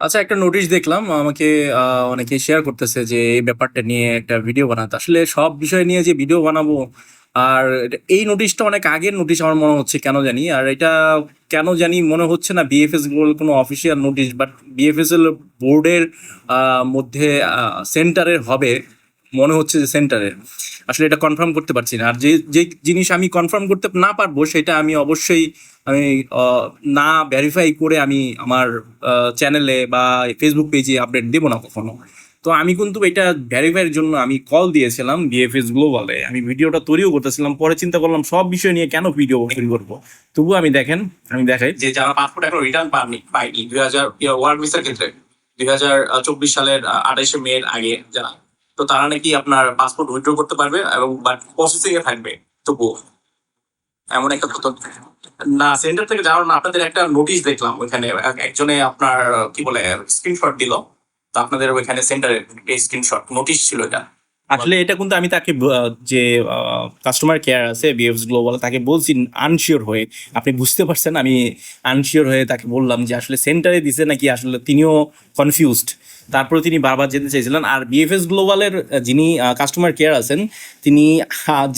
আচ্ছা একটা নোটিশ দেখলাম, আমাকে অনেকে শেয়ার করতেছে যে এই ব্যাপারটা নিয়ে একটা ভিডিও বানাতে। আসলে সব বিষয় নিয়ে যে ভিডিও বানাবো, আর এটা- এই নোটিশটা অনেক আগের নোটিশ আমার মনে হচ্ছে, কেন জানি? আর এটা কেন জানি মনে হচ্ছে না বিএফএস গ্লোবাল কোনো অফিসিয়াল নোটিশ বাট বিএফএস বোর্ডের মধ্যে সেন্টারের হবে। মনে হচ্ছে যে সেন্টারের আসলে এটা কনফার্ম করতে পারছি না। আর যে যে জিনিস আমি কনফার্ম করতে না পারব, সেটা আমি অবশ্যই আমি না ভেরিফাই করে আমি আমার চ্যানেলে বা ফেসবুক পেজে আপডেট দেবো না কখনো। তো আমি কিন্তু এটা ভেরিফাইয়ের জন্য আমি কল দিয়েছিলাম বিএফএস গ্লোবালে আমি ভিডিওটা তৈরিও করতেছিলাম, পরে চিন্তা করলাম সব বিষয় নিয়ে কেন ভিডিও তৈরি করব? তবুও আমি দেখেন, আমি দেখাই। যে যারা পাসপোর্ট এখন রিটার্ন পাননি, পাইনি, দুই হাজার ওয়ার্ক ভিসার ক্ষেত্রে, দুই হাজার চব্বিশ সালের আঠাইশে মে আগে যারা তো তারা নাকি আপনার পাসপোর্ট উইথড্র করতে পারবে এবং প্রসেসিং এ থাকবে। তবুও এমন একটা না সেন্টার থেকে যাওয়ার না, আপনাদের একটা নোটিশ দেখলাম, ওইখানে একজনে আপনার, কি বলে স্ক্রিনশট দিল। তো আপনাদের ওইখানে সেন্টারে এই স্ক্রিনশট নোটিশ ছিল এটা। আসলে এটা কিন্তু আমি তাকে যে কাস্টমার কেয়ার আছে বিএফএস গ্লোবাল তাকে বলছি আনশিওর হয়ে। আপনি বুঝতে পারছেন, আমি আনশিওর হয়ে তাকে বললাম যে, আসলে সেন্টারে দিছে নাকি, আসলে তিনিও কনফিউজড তারপরে তিনি বারবার যেতে চাইছিলেন। আর বিএফএস গ্লোবালের যিনি কাস্টমার কেয়ার আছেন, তিনি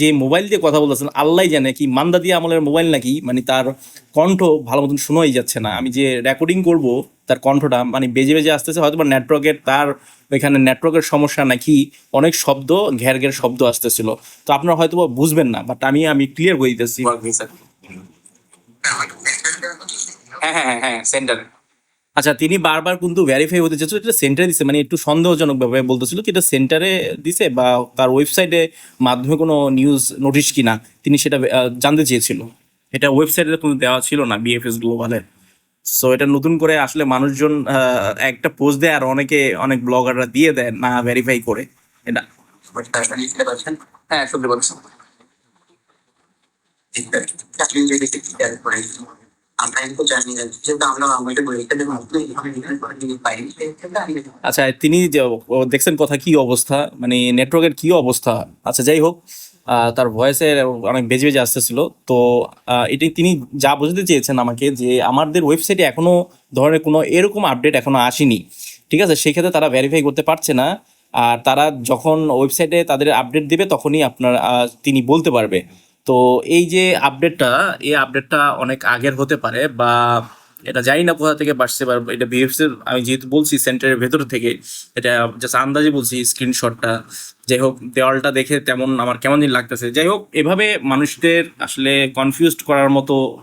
যে মোবাইল দিয়ে কথা বলতেছেন আল্লাহ জানে কি মান্দা দিয়ে আমলের মোবাইল নাকি মানে তার কণ্ঠ ভালো মতন শোনাই যাচ্ছে না। আমি যে রেকর্ডিং করব, তার কণ্ঠটা মানে বেজে বেজে আসতেছে হয়তো বা নেটওয়ার্কের তার ওইখানে নেটওয়ার্কের সমস্যা নাকি অনেক শব্দ, ঘের ঘের শব্দ আসতেছিল। তো আপনারা হয়তো বুঝবেন না বাট আমি আমি ক্লিয়ার করে দিতেছি। হ্যাঁ হ্যাঁ হ্যাঁ হ্যাঁ সেন্টারে আচ্ছা তিনি বারবার কিন্তু ভেরিফাই হতে চাইছিল এটা সেন্টারে দিছে মানে একটু সন্দেহজনক ভাবে বলতেছিল কি এটা সেন্টারে দিছে বা তার ওয়েবসাইটে মাধ্যমে কোনো নিউজ নোটিশ কিনা, তিনি সেটা জানতে চেয়েছিল। এটা ওয়েবসাইটে কিন্তু দেওয়া ছিল না বিএফএস গ্লোবালের সো এটা নতুন করে আসলে মানুষজন একটা পোস্ট দেয় আর অনেকে, অনেক ব্লগাররা দিয়ে দেয় না ভেরিফাই করে। এটা হ্যাঁ সেক্ষেত্রে আচ্ছা তিনি দেখছেন কথা কি অবস্থা? মানে নেটওয়ার্কের কি অবস্থা? আচ্ছা যাই হোক তার ভয়েসের অনেক বেজে বেজে আসতেছিল। তো এটি তিনি যা বোঝাতে চেয়েছেন আমাকে যে আমাদের ওয়েবসাইটে এখনও ধরনের কোনো এরকম আপডেট এখনও আসেনি। ঠিক আছে? সেই ক্ষেত্রে তারা ভেরিফাই করতে পারছে না। আর তারা যখন ওয়েবসাইটে তাদের আপডেট দেবে, তখনই আপনার তিনি বলতে পারবে। তো এই যে আপডেটটা এই আপডেটটা অনেক আগের হতে পারে বা এটা জানি না কোথা থেকে বাড়ছে বা এটা বিএফসি আমি যেহেতু বলছি সেন্টারের ভেতর থেকে, এটা জাস্ট আন্দাজে বলছি স্ক্রিনশটটা যাই হোক, দেওয়ালটা দেখে তেমন আমার কেমন দিন লাগতেছে। যাই হোক, এভাবে মানুষদের আসলে কনফিউজড করার মতো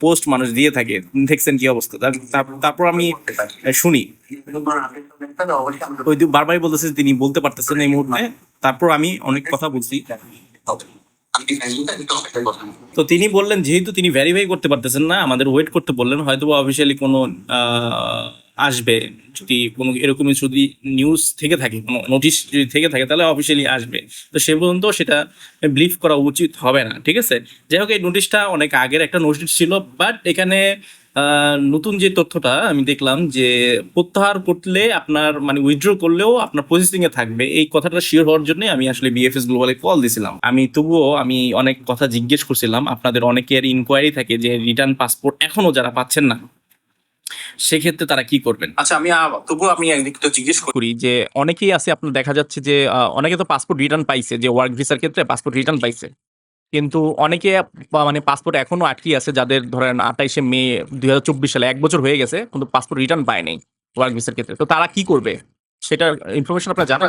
পোস্ট মানুষ দিয়ে থাকে। দেখছেন কি অবস্থা? তার- তার- তারপর আমি শুনি। ওই বারবারই বলতেছে তিনি বলতে পারতেছেন এই মুহূর্তে। তারপর আমি অনেক কথা বলছি। তো তিনি বললেন, যেহেতু তিনি ভেরিফাই করতে পারতেছেন না, আমাদের ওয়েট করতে বললেন হয়তো অফিসিয়ালি কোনো আসবে। যদি কোনো, এরকম যদি নিউজ থেকে থাকে, কোনো নোটিশ যদি থেকে থাকে, তাহলে অফিসিয়ালি আসবে। তো সে পর্যন্ত সেটা বিলিভ করা উচিত হবে না, ঠিক আছে? যাই হোক, এই নোটিশটা অনেক আগের একটা নোটিশ ছিল বাট এখানে নতুন যে তথ্যটা আমি দেখলাম যে প্রত্যাহার করলে আপনার মানে উইথড্র করলেও আপনার প্রসেসিং এ থাকবে এই কথাটা শিওর হওয়ার জন্য আমি আসলে বিএফএস গ্লোবালে কল দিছিলাম। আমি তবুও আমি অনেক কথা জিজ্ঞেস করছিলাম আপনাদের অনেকের ইনকোয়ারি থাকে যে রিটার্ন পাসপোর্ট এখনও যারা পাচ্ছেন না সেক্ষেত্রে তারা কি করবেন? আচ্ছা আমি তবুও আপনি একটু জিজ্ঞেস করি। যে অনেকেই আছে আপনার দেখা যাচ্ছে যে আহ, অনেকে তো পাসপোর্ট রিটার্ন পাইছে যে ওয়ার্ক ভিসার ক্ষেত্রে পাসপোর্ট রিটার্ন পাইছে। কিন্তু অনেকে মানে পাসপোর্ট এখনও আটকে আছে যাদের ধরেন আঠাইশে মে দুই হাজার চব্বিশ সালে এক বছর হয়ে গেছে, কিন্তু পাসপোর্ট রিটার্ন পায়নি ওয়ার্ক ভিসার ক্ষেত্রে। তো তারা কি করবে? সেটার ইনফরমেশন আপনারা জানেন?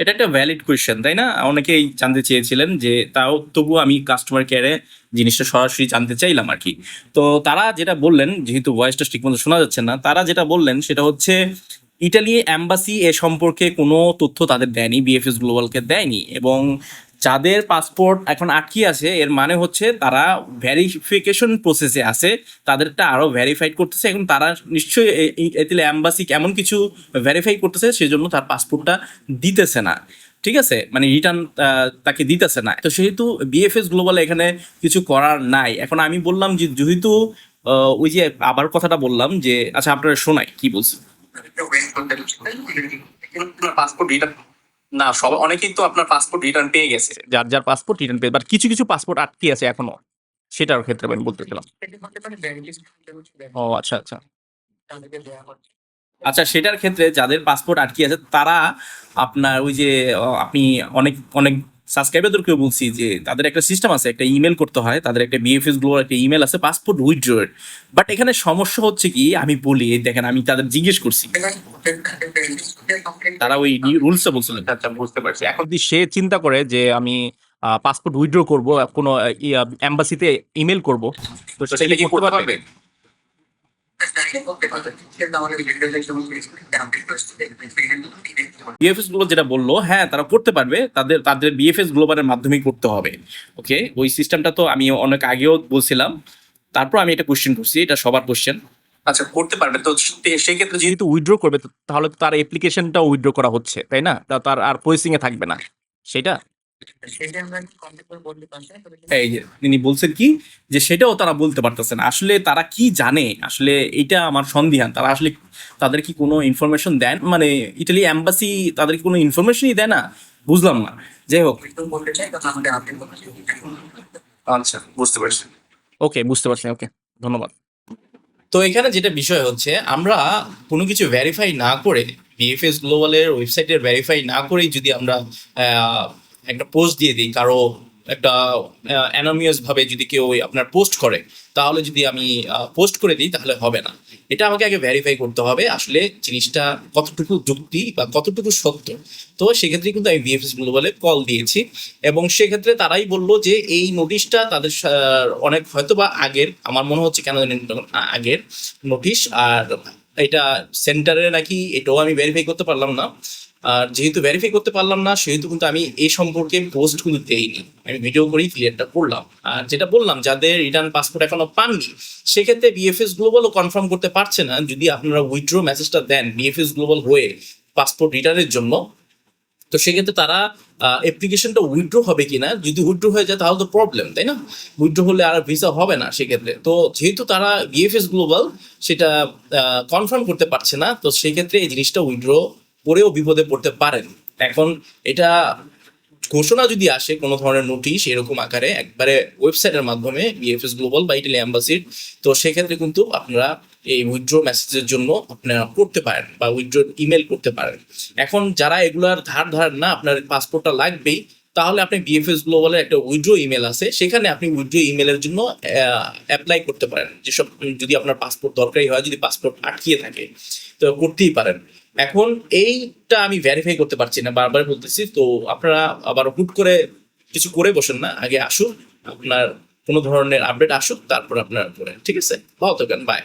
এটা একটা ভ্যালিড কোয়েশ্চেন তাই না? অনেকেই জানতে চেয়েছিলেন যে তাও তবুও আমি কাস্টমার কেয়ারে জিনিসটা সরাসরি জানতে চাইলাম আর কি। তো তারা যেটা বললেন, যেহেতু ভয়েসটা ঠিকমতো শোনা যাচ্ছে না, তারা যেটা বললেন সেটা হচ্ছে ইটালি অ্যাম্বাসি এ সম্পর্কে কোনো তথ্য তাদের দেয়নি বিএফএস গ্লোবালকে দেয়নি এবং যাদের পাসপোর্ট এখন আটকে আছে, এর মানে হচ্ছে তারা ভেরিফিকেশন প্রসেসে আছে, তাদেরটা আরও ভেরিফাইড করতেছে, এখন তারা নিশ্চয়ই এ- এই- এতিলে অ্যাম্বাসি এমন কিছু ভেরিফাই করতেছে, সেজন্য তার পাসপোর্টটা দিতেছে না। ঠিক আছে? মানে রিটার্ন তাকে দিতেছে না। তো সেহেতু বিএফএস গ্লোবাল এখানে কিছু করার নাই। এখন আমি বললাম যে, যেহেতু ওই যে আবার কথাটা বললাম যে আচ্ছা আপনারা শোনাই, কি বলছি ওয়েট করতে পাসপোর্ট রিটার্ন না, সব, অনেকেই তো আপনার পাসপোর্ট রিটার্ন পেয়ে গেছে। যার যার পাসপোর্ট রিটার্ন পেয়ে বাট কিছু কিছু পাসপোর্ট আটকে আছে এখনও। সেটার ক্ষেত্রে আমি বলতে গেলাম ও আচ্ছা আচ্ছা। আচ্ছা সেটার ক্ষেত্রে যাদের পাসপোর্ট আটকে আছে, তারা আপনার ওই যে আপনি অনেক অনেক সাবস্ক্রাইবারদেরকেও বলছি যে তাদের একটা সিস্টেম আছে একটা ইমেল করতে হয় তাদের একটা বিএফএসগুলোর একটা ইমেল আছে পাসপোর্ট উইথড্রয়ের বাট এখানে সমস্যা হচ্ছে কি আমি বলি দেখেন আমি তাদের জিজ্ঞেস করছি। তারা ওই রুলসটা বলছিলেন আচ্ছা বুঝতে পারছি। এখন যদি সে চিন্তা করে যে আমি পাসপোর্ট উইথড্র করব কোনো এম্বাসিতে ইমেল করব তো সেটা কি করতে পারবে? বিএফএসগুলো যেটা বলল হ্যাঁ তারা করতে পারবে, তাদের তাদের বিএফএস গ্লোবালের মাধ্যমেই করতে হবে। ওকে ওই সিস্টেমটা তো আমি অনেক আগেও বলছিলাম। তারপর আমি এটা কোশ্চেন করছি, এটা সবার কোশ্চেন আচ্ছা করতে পারবে। তো সেই ক্ষেত্রে যেহেতু উইথড্র করবে তাহলে তার অ্যাপ্লিকেশনটা উইথড্র করা হচ্ছে, তাই না? তার আর প্রসেসিং এ থাকবে না। সেটা? এই যে তিনি বলছেন কি? যে সেটাও তারা বলতে পারতেছে না। আসলে তারা কি জানে? আসলে এটা আমার সন্দেহান। তারা আসলে তাদের কি কোনো ইনফরমেশন দেন? মানে ইটালি এম্বাসি তাদের কোনো ইনফরমেশনই দেয় না? বুঝলাম না। যাই হোক। বলতে চাই তখন আমাদের আপডেট আচ্ছা বুঝতে পারছি। ওকে বুঝতে পারছি। ওকে ধন্যবাদ। তো এখানে যেটা বিষয় হচ্ছে আমরা কোনো কিছু ভেরিফাই না করে বিএফএস গ্লোবালের ওয়েবসাইটের ভেরিফাই না করেই যদি আমরা আহ, একটা পোস্ট দিয়ে দিই কারও একটা অ্যানোমিয়াস ভাবে যদি কেউ আপনার পোস্ট করে, তাহলে যদি আমি পোস্ট করে দিই, তাহলে হবে না। এটা আমাকে আগে ভেরিফাই করতে হবে, আসলে জিনিসটা কতটুকু যুক্তি বা কতটুকু সত্য। তো সেক্ষেত্রে কিন্তু আমি বিএফএস গ্লোবালে কল দিয়েছি, এবং সেক্ষেত্রে তারাই বলল যে, এই নোটিশটা তাদের অনেক হয়তো বা আগের, আমার মনে হচ্ছে কেন আগের নোটিশ আর এটা সেন্টারে নাকি এটাও আমি ভেরিফাই করতে পারলাম না। আর যেহেতু ভেরিফাই করতে পারলাম না, সেহেতু কিন্তু আমি এই সম্পর্কে পোস্ট কিন্তু দেইনি। আমি ভিডিও করেই ক্লিয়ারটা করলাম। আর যেটা বললাম, যাদের রিটার্ন পাসপোর্ট এখনও পাননি, সেক্ষেত্রে বিএফএস গ্লোবালও কনফার্ম করতে পারছে না। যদি আপনারা উইথড্র মেসেজটা দেন বিএফএস গ্লোবাল হয়ে পাসপোর্ট রিটার্নের জন্য, তো সেক্ষেত্রে তারা অ্যাপ্লিকেশনটা উইথড্র হবে কিনা, যদি উইথড্র হয়ে যায় তাহলে তো প্রবলেম তাই না? উইথড্র হলে আর ভিসা হবে না সেক্ষেত্রে। তো যেহেতু তারা বিএফএস গ্লোবাল সেটা কনফার্ম করতে পারছে না, তো সেক্ষেত্রে এই জিনিসটা উইথড্র করেও বিপদে পড়তে পারেন। এখন এটা ঘোষণা যদি আসে কোনো ধরনের নোটিশ এরকম আকারে, একবারে ওয়েবসাইটের মাধ্যমে বিএফএস গ্লোবাল বা ইটালি অ্যাম্বাসির তো সেক্ষেত্রে কিন্তু আপনারা এই উইথড্র মেসেজের জন্য আপনারা করতে পারেন বা উইথড্র ইমেল করতে পারেন। এখন যারা এগুলার ধার ধার না, আপনার পাসপোর্টটা লাগবেই, তাহলে আপনি বিএফএস গ্লোবালের একটা উইথড্র ইমেল আছে, সেখানে আপনি উইথড্র ইমেলের জন্য অ্যাপ্লাই করতে পারেন। যেসব, যদি আপনার পাসপোর্ট দরকারি হয়, যদি পাসপোর্ট আটকিয়ে থাকে, তো করতেই পারেন। এখন এইটা আমি ভেরিফাই করতে পারছি না, বারবার বলতেছি। তো আপনারা আবার হুট করে কিছু করে বসেন না, আগে আসুন, আপনার কোনো ধরনের আপডেট আসুক, তারপর আপনার করেন ঠিক আছে? ভালো থাকেন বাই